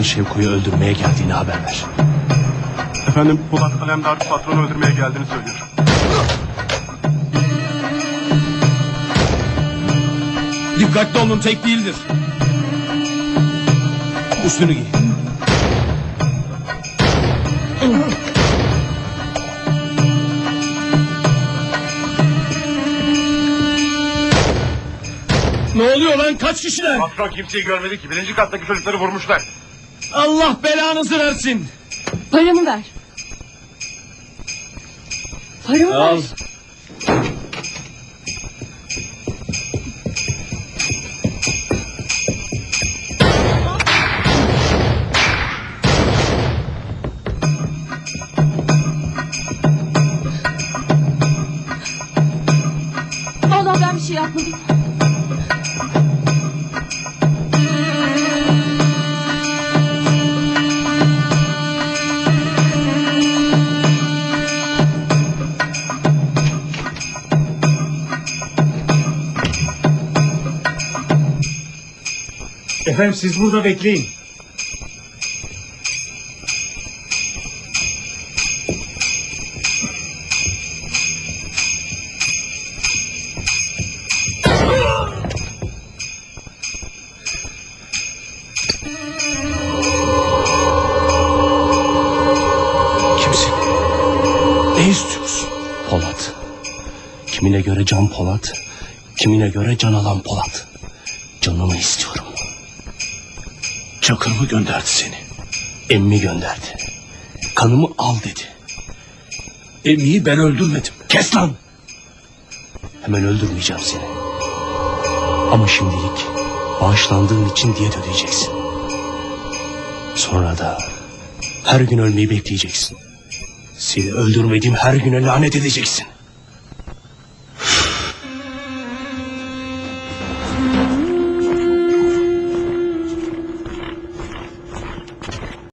Alemdar'ın Şevko'yu öldürmeye geldiğini haber ver. Efendim Polat Alemdar patronu öldürmeye geldiğini söylüyor. Dikkatli olun tek değildir. Üstünü giy. Ne oluyor lan kaç kişiler? Patron kimseyi görmedi ki. Birinci kattaki çocukları vurmuşlar. Allah belanızı versin. Paramı ver. Paramı Al. ver. Vallahi ben bir şey yapmadım. Efendim siz burada bekleyin. Kimsin? Ne istiyorsun? Polat. Kimine göre can Polat, kimine göre can alan Polat. Canını istiyorum. Çakır gönderdi seni? Emmi gönderdi. Kanımı al dedi. Emmiyi ben öldürmedim. Kes lan! Hemen öldürmeyeceğim seni. Ama şimdilik bağışlandığın için diyet ödeyeceksin. Sonra da her gün ölmeyi bekleyeceksin. Seni öldürmediğim her güne lanet edeceksin.